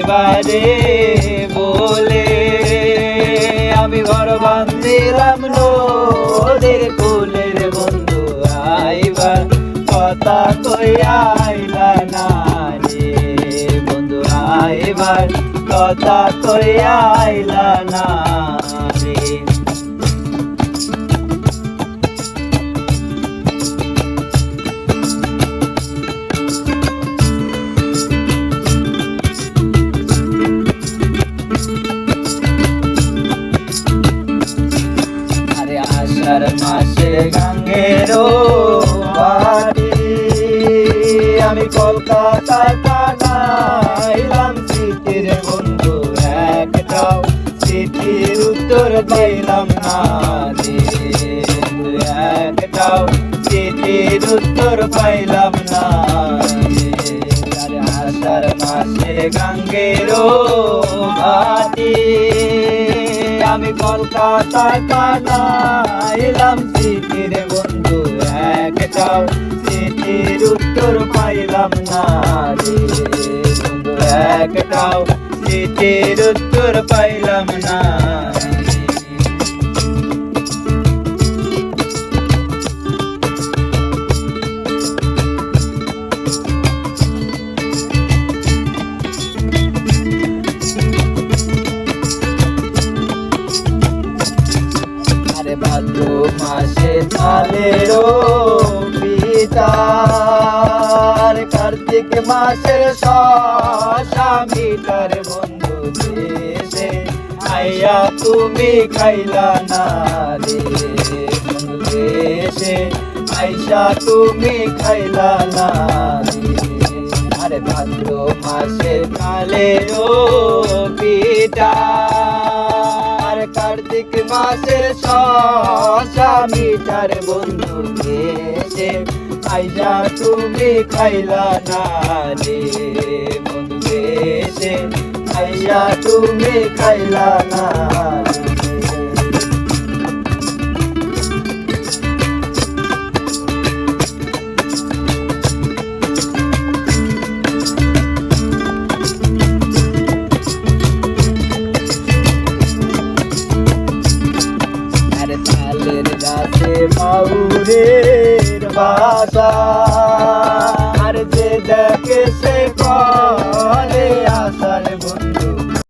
আইবারে বলে, আমি ঘর বান্দিলাম নদীর ফুলের বন্ধু, আইবার কথা কই আইলা না রে বন্ধু, আইবার কথা কই আইলা না মাসে গাঙ্গেরও বাড়ি আমি কলকাতায় কাটাইলাম স্মৃতির বন্ধু একটাও। স্মৃতির উত্তর পাইলাম না একটাও। স্মৃতির উত্তর পাইলাম না আষাঢ় মাসে গাঙ্গেরও কলকাতায় এলাম সিটির বন্ধু একটাও। সিটির উত্তর পাইলাম না রে বন্ধু একটাও। সিটির উত্তর পাইলাম না ভাদ্র মাসে চালেরও পিতার কার্তিক মাসের স্বামীটার বন্ধু দেশে। আইয়া তুমি খাইলা না রে দেশে। আইসা তুমি খাইলা না আরে ভাদ্র মাসে কালেরও পিতা কার্তিক মাসের স্বামীটার বন্ধু এসে আইজা তুমি খাইলা না রে বন্ধু এসে আইজা তুমি খাইলা না বাউরের বাসা